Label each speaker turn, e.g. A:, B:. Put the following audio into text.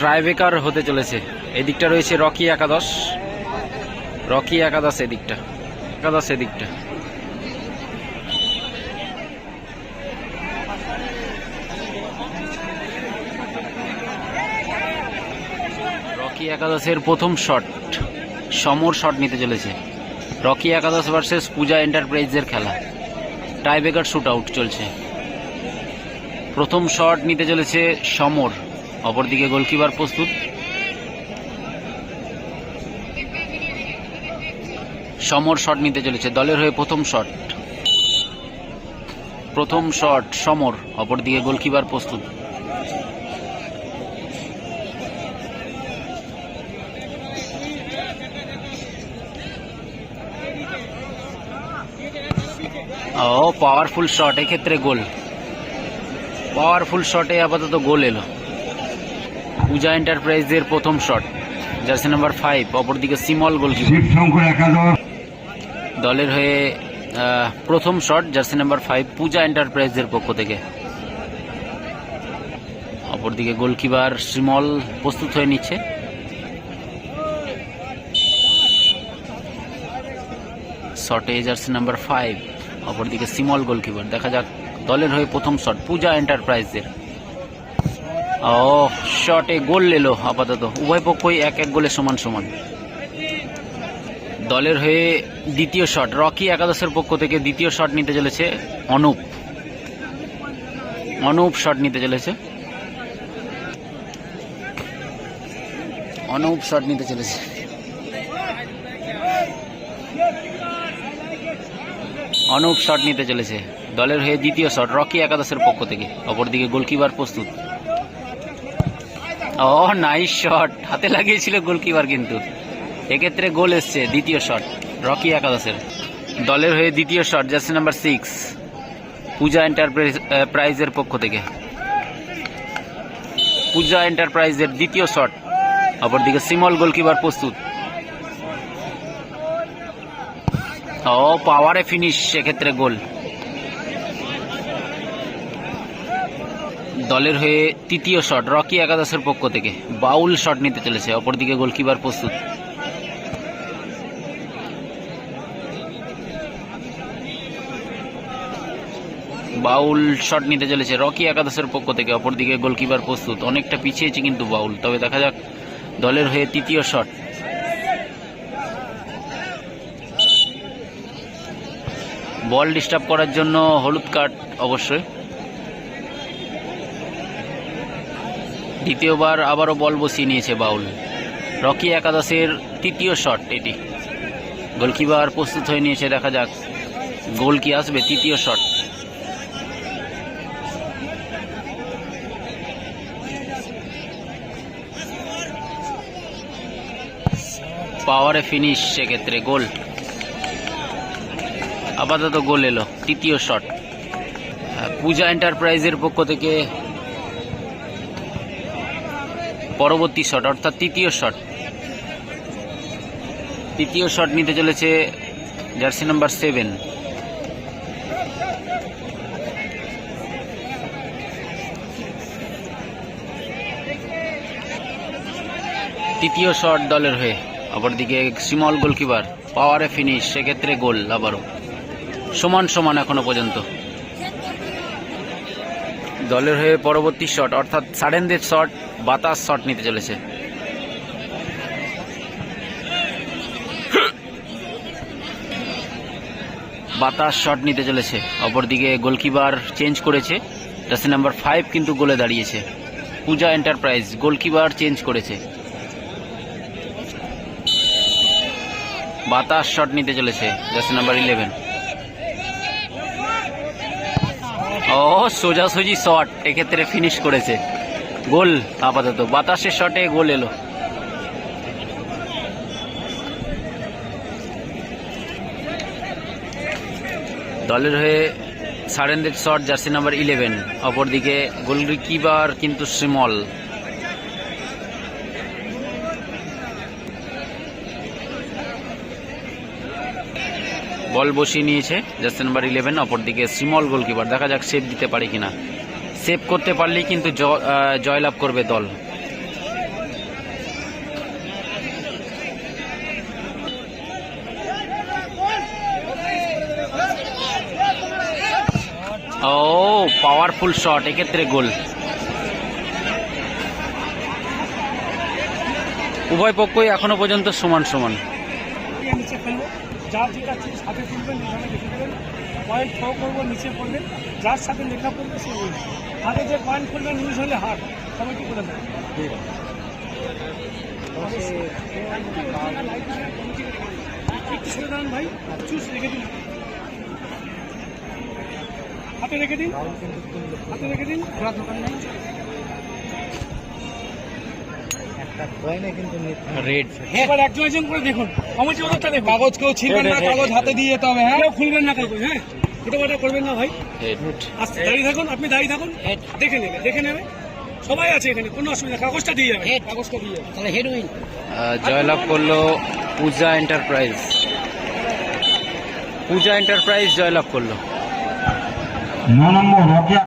A: Tiebreaker হতে চলেছে। এদিকটা রয়েছে রকি একাদশ রকি একাদশ এদিকটা। একাদশ এদিকটা। রকি একাদশের প্রথম শট সমর শট নিতে চলেছে। রকি একাদশ ভার্সেস পূজা এন্টারপ্রাইজের খেলা। টাইবেকার শুট আউট চলছে। প্রথম শট নিতে চলেছে সমর। অপরদিকে গোলকিপার প্রস্তুত। সমর শট নিতে চলেছে, দলের হয়ে প্রথম শট। প্রথম শট সমর, অপরদিকে গোলকিপার প্রস্তুত। ও পাওয়ারফুল শট এক্ষেত্রে গোল। পাওয়ারফুল শটে আপাতত গোল এলো। পূজা এন্টারপ্রাইজের প্রথম শট। জার্সি নাম্বার ফাইভ অপরদিকে সিমল গোলকিপার। দলের হয়ে প্রথম shot jersey number five Puja এন্টারপ্রাইজের পক্ষ থেকে। অপরদিকে গোলকিপার শ্রীমল প্রস্তুত হয়ে নিচ্ছে। শটে জার্সি নাম্বার ফাইভ অপরদিকে সিমল গোলকিপার। দেখা যাক দলের হয়ে প্রথম শট পূজা এন্টারপ্রাইজের। ও শটে গোল এলো আপাতত। উভয় পক্ষই এক এক গোলে সমান সমান। দলের হয়ে দ্বিতীয় শট রকি একাদশের পক্ষ থেকে দ্বিতীয় শট নিতে চলেছে অনুপ। অনুপ শট নিতে চলেছে। অনুপ শট নিতে চলেছে। অনুপ শট নিতে চলেছে। দলের হয়ে দ্বিতীয় শট রকি একাদশের পক্ষ থেকে। অপরদিকে গোলকিপার প্রস্তুত। ও নাইস শট হাতে লাগিয়েছিল গোলকিপার কিন্তু। এক্ষেত্রে গোল এসছে, দ্বিতীয় শট রকি একাদশের দলের হয়ে দ্বিতীয় shot jersey number six Puja enterprise প্রাইজের পক্ষ থেকে। পূজা এন্টারপ্রাইজের দ্বিতীয় শট অপরদিকে সিমল গোলকিপার প্রস্তুত। ও পাওয়ারে ফিনিশ সেক্ষেত্রে গোল দলের হয়ে তৃতীয় শট রকি একাদশের পক্ষ থেকে। বাউল শট নিতে চলেছে, অপরদিকে গোলকিপার প্রস্তুত। বাউল শট নিতে চলেছে রকি একাদশের পক্ষ থেকে, অপরদিকে গোলকিপার প্রস্তুত। অনেকটা পিছিয়েছে কিন্তু বাউল, তবে দেখা যাক দলের হয়ে তৃতীয় শট। বল ডিস্টার্ব করার জন্য হলুদ কার্ড অবশ্যই। দ্বিতীয়বার আবারও বল বসিয়ে নিয়েছে বাউল। রকি একাদশের তৃতীয় শট এটি। গোলকিপার প্রস্তুত হয়ে নিয়েছে, দেখা যাক। গোল কি আসবে, তৃতীয় শট। পাওয়ারে ফিনিশ সেক্ষেত্রে গোল। আপাতত গোল এলো, তৃতীয় শট। পূজা এন্টারপ্রাইজের পক্ষ থেকে পরবর্তী শট, অর্থাৎ তৃতীয় শট। তৃতীয় শট নিতে চলেছে জার্সি নাম্বার সেভেন। তৃতীয় শট দলের হয়ে, অপরদিকে সিমল গোলকিপার পাওয়ারে ফিনিশ সেক্ষেত্রে গোল আবারও। সমান সমান এখনও পর্যন্ত। দলের হয়ে পরবর্তী শট অর্থাৎ সাডেনদের শট বাতাস শট নিতে চলেছে। বাতাস শট নিতে চলেছে। অপরদিকে গোলকিপার চেঞ্জ করেছে। জার্সি নাম্বার ফাইভ কিন্তু গোলে দাঁড়িয়েছে। পূজা এন্টারপ্রাইজ গোলকিপার চেঞ্জ করেছে। বাতাস শট নিতে চলেছে। জার্সি নাম্বার ইলেভেন ও, সোজাসুজি শট, এক্ষেত্রে ফিনিশ করেছে। গোল, আপাতত। বাতাসের শটে গোল এলো। দলের হয়ে সারেন্দ্রের শট জার্সি নাম্বার ইলেভেন অপরদিকে গোলকিপার কিন্তু শ্রীমল। বল বসিয়ে নিয়েছে। জাস্ট নাম্বার ইলেভেন অপরদিকে শ্রীমল গোলকিপার দেখা যাক সেভ দিতে পারে কিনা। সেভ করতে পারলেই কিন্তু জয়লাভ করবে দল। ও পাওয়ারফুল শট এক্ষেত্রে গোল। উভয় পক্ষই এখনও পর্যন্ত সমান সমান।
B: যার যেটা ঠিক হাতে তুলবেন, এখানে লিখে দেবেন। পয়েন্ট থ্রো করব, নিচে পড়বেন। যার সাথে লেখা পড়বে, সে win। হাতে যে পয়েন্ট করবেন ইউজ হলে হার। সবাইকে করে দেবেন ভাই। চুজ রেখে দিন। হাতে রেখে দিন। হাতে রেখে দিন। ঘোরা দোকান নেই।
A: রেড
B: এবার একজন একজন করে দেখুন। কাগজ কেউ ছিলবেন না কাগজ হাতে দিয়ে যেতে হবে হ্যাঁ? কেউ খুলবেন না কাগজ হ্যাঁ? করবেন না ভাই। আস্তে দাঁড়িয়ে থাকুন আপনি দাঁড়িয়ে থাকুন। দেখে নেবে দেখে নেবে। সবাই আছে এখানে কোনো অসুবিধা নেই। কাগজটা দিয়ে যাবে কাগজটা দিয়ে যাবে তাহলে
A: জয়লাভ করল পূজা এন্টারপ্রাইজ পূজা এন্টারপ্রাইজ জয়লাভ করল।
C: ন নম্বর